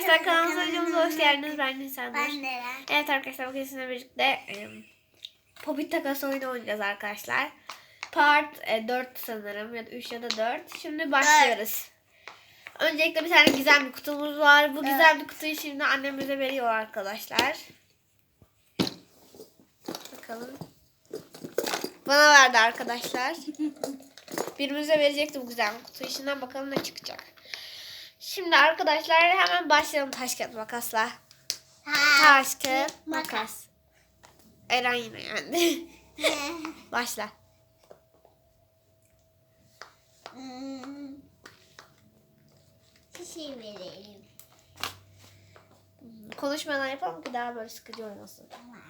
arkadaşlar kanalımıza videomuza hoş geldiniz. Ben Nisan'dır. Ben. Evet arkadaşlar bugün sizinle birlikte e, Popit takası oyunu oynayacağız arkadaşlar. Part e, 4 sanırım ya da 3 ya da 4. Şimdi başlıyoruz. Öncelikle bir tane gizemli kutumuz var. Bu gizemli kutuyu şimdi annem bize veriyor arkadaşlar. Bakalım. Bana verdi arkadaşlar. Birimize verecekti bu gizemli kutuyu. Şimdiden bakalım ne çıkacak. Şimdi arkadaşlar hemen başlayalım taş kağıt makasla. Taş kağıt makas. Eren yine yendi. Başla. Hmm. Verelim. Konuşmadan yapalım ki daha böyle sıkıcı olmasın. Tamam.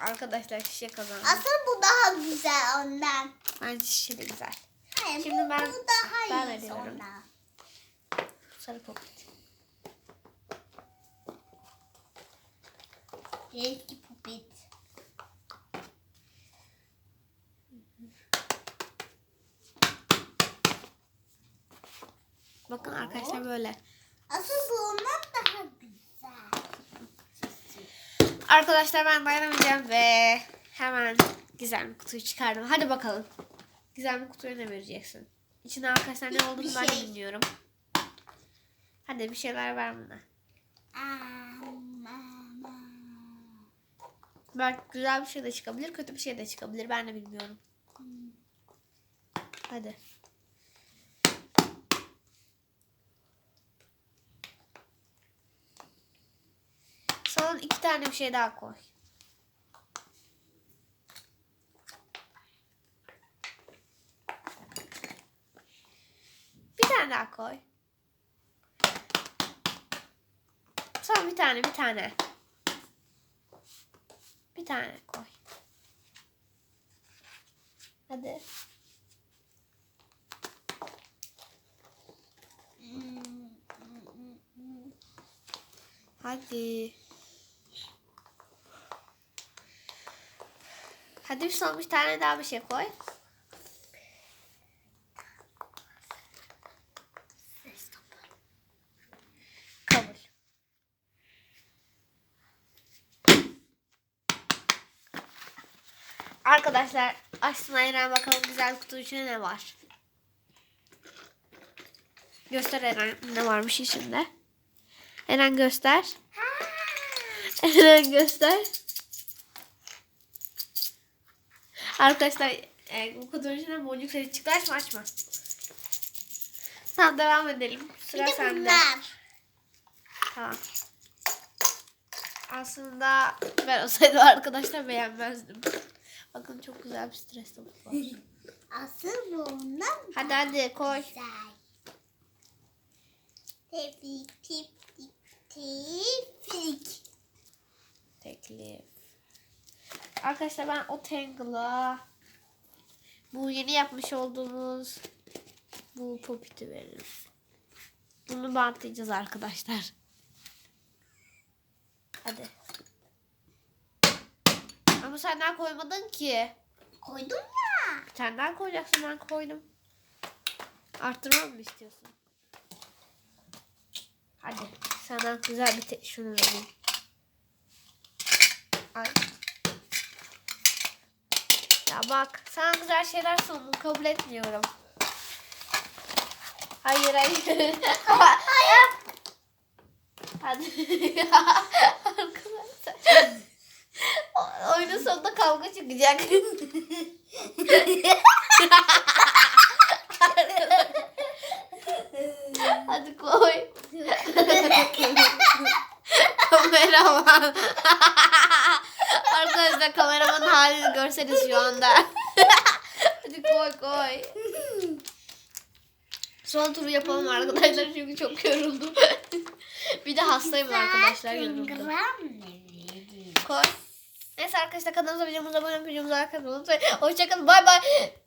Arkadaşlar şişe kazandı. Aslında bu daha güzel ondan. Bence şişe de güzel. Hayır, Şimdi bu, ben- bu daha ben iyi veriyorum. ondan. Sarı popit. Renkli popit. Bakın arkadaşlar böyle. Aslında bu ondan daha güzel. Arkadaşlar ben dayanamayacağım ve hemen gizemli kutuyu çıkardım. Hadi bakalım. Gizemli kutuya ne vereceksin? İçinde arkadaşlar ne olduğunu ben de şey. bilmiyorum. Hadi bir şeyler ver bana. Belki güzel bir şey de çıkabilir, kötü bir şey de çıkabilir. Ben de bilmiyorum. Hadi. Son iki tane bir şey daha koy. Bir tane daha koy. Son bir tane, bir tane. Bir tane koy. Hadi. Hadi. Hadi son bir tane daha bir şey koy. Kabul. Arkadaşlar açsın Eren bakalım güzel kutu içinde ne var. Göster Eren ne varmış içinde. Eren göster. Eren göster. Arkadaşlar e, bu kutunun içinde boncuk sesi çıktı. Açma açma. Tamam devam edelim. Bir Sıra de sende. bunlar. Tamam. Aslında ben olsaydım arkadaşlar beğenmezdim. Bakın çok güzel bir stres topu var. Asıl bu ondan Hadi hadi koy. güzel. Tip tepik. Teklif. Arkadaşlar ben o Tangle'a bu yeni yapmış olduğumuz bu popiti veririm. Bunu bantlayacağız arkadaşlar. Hadi. Ama sen daha koymadın ki. Koydum ya. Tane daha koyacaksın ben koydum. Arttırmam mı istiyorsun? Hadi sana güzel bir şunu vereyim. Ay. Ya bak sana güzel şeyler sundum kabul etmiyorum. Hayır hayır. hayır. Hadi. Arkadaşlar. Oyunun sonunda kavga çıkacak. Hadi koy. Kameraman. Arkadaşlar kameramanın halini görseniz şu anda. Hadi koy koy. Son turu yapalım arkadaşlar çünkü çok yoruldum. bir de hastayım arkadaşlar yoruldum. Koy. Neyse arkadaşlar kanalımıza videomuza abone olmayı, videomuza atmayı unutmayın. Hoşçakalın bay bay.